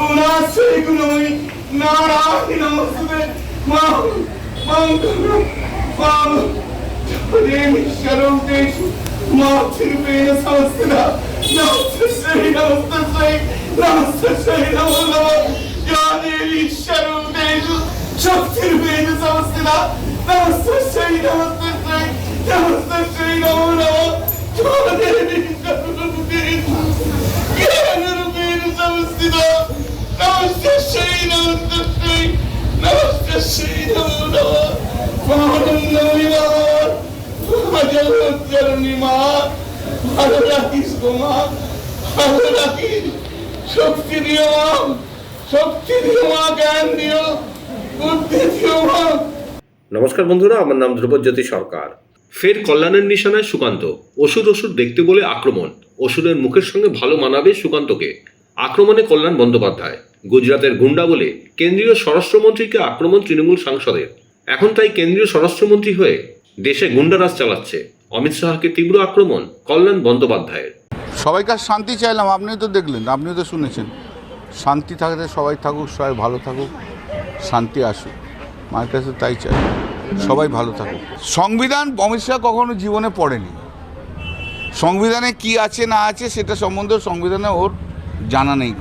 గుణాశ్రయకులమై నారాయణ నమస్తే మా మాంగళం మాము శరణేషు మా తిరుపేణ సంస్థ నమస్తే శ్రీ నమస్తే శ్రీ నమస్తే శ్రీ నమో నమ యాదేవి శరణేషు శక్తిరుపేణ సంస్థ నమస్తే శ్రీ నమస్తే శ్రీ నమస్తే శ్రీ నమో నమ নমস্কার বন্ধুরা, আমার নাম ধ্রুবজ্যোতি সরকার। ফের কল্যাণের নিশানায় সুকান্ত। ওষুধ ওষুধ দেখতে বলে আক্রমণ। ওষুধের মুখের সঙ্গে ভালো মানাবে সুকান্তকে। আক্রমণে কল্যাণ বন্দ্যোপাধ্যায়। গুজরাটের গুন্ডা বলে কেন্দ্রীয় স্বরাষ্ট্রমন্ত্রীকে আক্রমণ তৃণমূল সাংসদের। এখন তাই কেন্দ্রীয় স্বরাষ্ট্রমন্ত্রী হয়ে দেশে গুন্ডারাজ চালাচ্ছে। অমিত শাহকে তীব্র আক্রমণ কল্যাণ বন্দ্যোপাধ্যায়ের। সবাইকার শান্তি চাইলাম, আপনিও তো দেখলেন, আপনিও তো শুনেছেন। শান্তি থাকলে সবাই থাকুক, সবাই ভালো থাকুক, শান্তি আসুক। মায়ের কাছে তাই চাই, সবাই ভালো থাকুক। সংবিধান অমিত শাহ কখনো জীবনে পড়েনি। সংবিধানে কি আছে না আছে সেটা সম্বন্ধে সংবিধানে ওর জানা নেই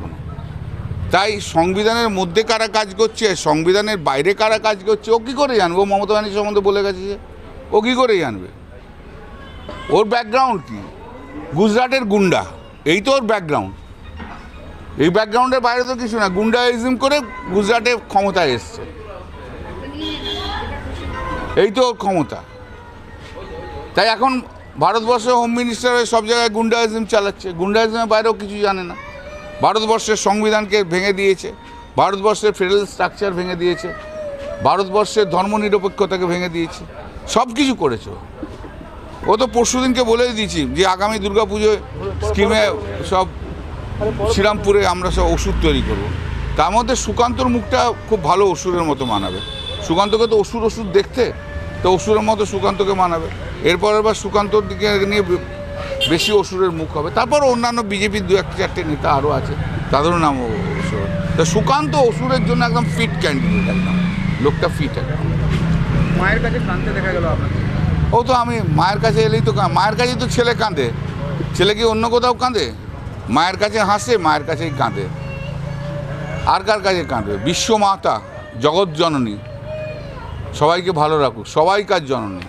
তাই সংবিধানের মধ্যে কারা কাজ করছে, সংবিধানের বাইরে কারা কাজ করছে, ও কী করে জানবে? মমতা ব্যানার্জি সম্বন্ধে বলে গেছে যে, ও কী করে জানবে? ওর ব্যাকগ্রাউন্ড কী? গুজরাটের গুন্ডা, এই তো ওর ব্যাকগ্রাউন্ড এই ব্যাকগ্রাউন্ডের বাইরে তো কিছু না, গুন্ডাইজম করে গুজরাটে ক্ষমতায় এসছে। এই তো ওর ক্ষমতা। তাই এখন ভারতবর্ষে হোম মিনিস্টার সব জায়গায় গুন্ডাইজম চালাচ্ছে, গুন্ডাইজমের বাইরেও কিছু জানে না। ভারতবর্ষের সংবিধানকে ভেঙে দিয়েছে, ভারতবর্ষের ফেডারেল স্ট্রাকচার ভেঙে দিয়েছে, ভারতবর্ষের ধর্মনিরপেক্ষতাকে ভেঙে দিয়েছে সব কিছু করেছে ও। তো পরশুদিনকে বলে দিয়েছি যে আগামী দুর্গাপুজোয় স্কিমে সব শ্রীরামপুরে আমরা সব ওষুধ তৈরি করব। তার মধ্যে সুকান্তর মুখটা খুব ভালো ওষুধের মতো মানাবে। সুকান্তকে তো ওষুধ ওষুধ দেখতে, তো ওষুধের মতো সুকান্তকে মানাবে। এরপর এবার সুকান্তর দিকে নিয়ে বেশি অসুরের মুখ হবে। তারপর অন্যান্য বিজেপির দু একটা চারটে নেতা আরও আছে তাদেরও নাম ওষুধ তা সুকান্ত অসুরের জন্য একদম ফিট ক্যান্ডিডেট একদম। লোকটা ফিট একদম। মায়ের কাছে কাঁদতে দেখা গেল আপনাকে ও তো আমি মায়ের কাছে এলেই তো মায়ের কাছেই তো ছেলে কাঁদে। ছেলে কি অন্য কোথাও কাঁদে? মায়ের কাছে হাসে মায়ের কাছেই কাঁদে। আর কার কাছে কাঁদবে বিশ্ব মাতা জগৎ জননী। সবাইকে ভালো রাখুক। সবাই সবাইকার জননী।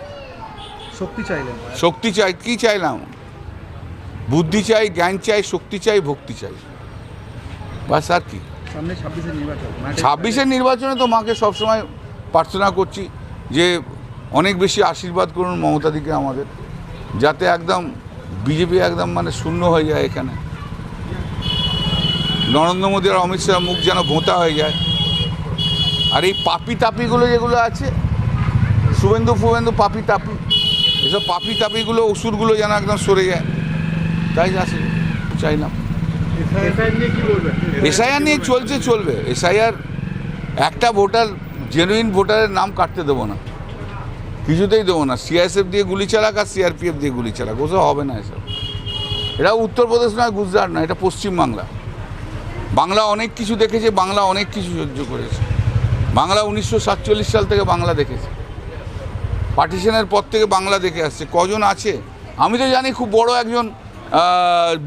শক্তি চাইলেন। শক্তি চাই কি চাইলাম? বুদ্ধি চাই জ্ঞান চাই শক্তি চাই ভক্তি চাই। বাস আর কি। ছাব্বিশের নির্বাচনে তো মাকে সবসময় প্রার্থনা করছি যে অনেক বেশি আশীর্বাদ করুন মমতাদিকে আমাদের যাতে একদম বিজেপি একদম মানে শূন্য হয়ে যায় এখানে। নরেন্দ্র মোদী আর অমিত শাহ মুখ যেন ভোঁতা হয়ে যায়। আর এই পাপি তাপিগুলো যেগুলো আছে শুভেন্দু ফুবেন্দু পাপি তাপি এসব পাপি তাপিগুলো ওষুধগুলো যেন একদম সরে যায়। তাই আসে চাইলাম নিয়ে এসআইআর নিয়ে চলছে, চলবে। এসআইআর একটা ভোটার জেনুইন ভোটারের নাম কাটতে দেবো না। কিছুতেই দেবো না। সিআইএসএফ দিয়ে গুলি চালাক আর সিআরপিএফ দিয়ে গুলি চালাক। ওসব হবে না এসব। এটা উত্তরপ্রদেশ নয়, গুজরাট না এটা পশ্চিমবাংলা বাংলা। অনেক কিছু দেখেছে, বাংলা অনেক কিছু সহ্য করেছে। বাংলা উনিশশো সাতচল্লিশ সাল থেকে বাংলা দেখেছে। পার্টিশনের পর থেকে বাংলা দেখে আসছে। কজন আছে? আমি তো জানি খুব বড় একজন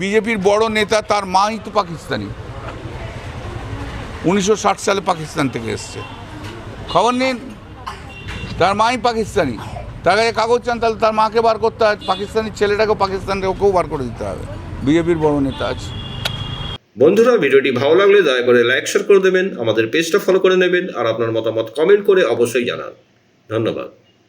বিজেপির বড় নেতা তার মাই তো পাকিস্তানি। উনিশশো ষাট সালে পাকিস্তান থেকে এসছে। খবর নিন? তার মাই পাকিস্তানি। তার কাছে কাগজ চান, তাহলে তার মাকে বার করতে হয়। পাকিস্তানি ছেলেটাকেও পাকিস্তানকে ওকেও বার করে দিতে হবে। বিজেপির বড় নেতা আছে। বন্ধুরা, ভিডিওটি ভালো লাগলে দয়া করে লাইক, শেয়ার করে দেবেন। আমাদের পেজটা ফলো করে নেবেন আর আপনার মতামত কমেন্ট করে অবশ্যই জানান। ধন্যবাদ।